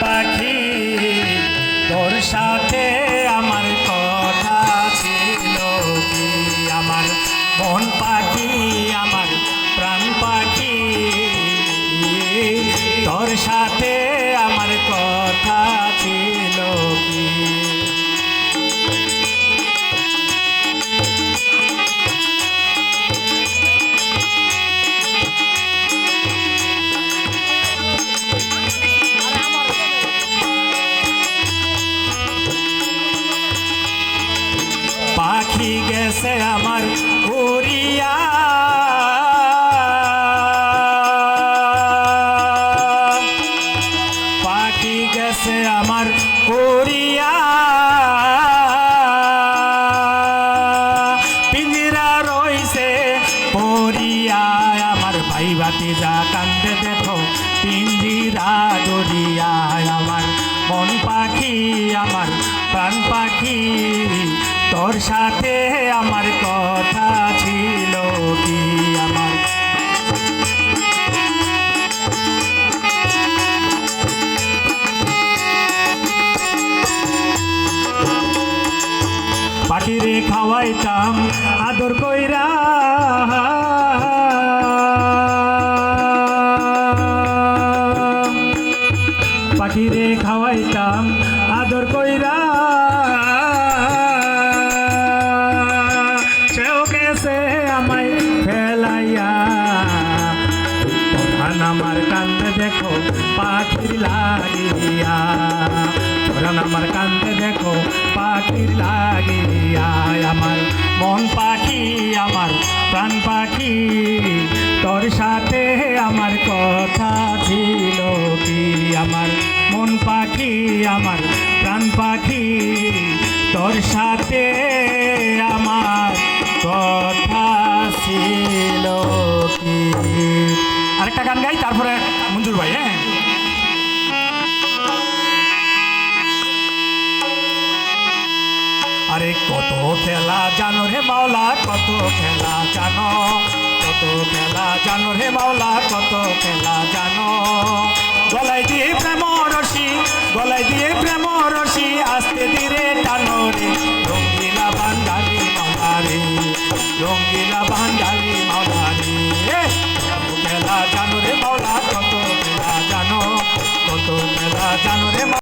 পাখি তোর সাথে পাখি গেছে আমার উড়িয়া পাখি গেছে আমার উড়িয়া পিঞ্জিরা রইছে পরিয়া। আমার ভাই বাতি যা কান্দে দেখো পিঞ্জিরা দরিয়া। আমার মন পাখি, আমার প্রাণ পাখি। তোর সাথে আমার কথা ছিল কি আমার? পাখিরে খাওয়াইতাম, আদর কইরা। পাখিরে খাওয়াইতাম, আদর কইরা। আমার কান্দে দেখো, পাখির লাগিয়া। পরাণ আমার কান্দে দেখো, পাখির লাগিয়া। আমার মন পাখি, আমার প্রাণ পাখি, তোর সাথে আমার কথা ছিল কি? আমার মন পাখি, আমার প্রাণ পাখি, তোর সাথে আমার কথা ছিল কি? আরেকটা গান গাই, তারপরে মঞ্জুর ভাই হ্যাঁ? আরে কত খেলা জানো রে মাওলা, কত খেলা জানো, কত খেলা জানো রে মাওলা, কত খেলা জানো। গলায় দিয়ে প্রেম রসি গলায় খেলা জানো রে মাওলা কত খেলা জানো কত খেলা জানো রে মাওলা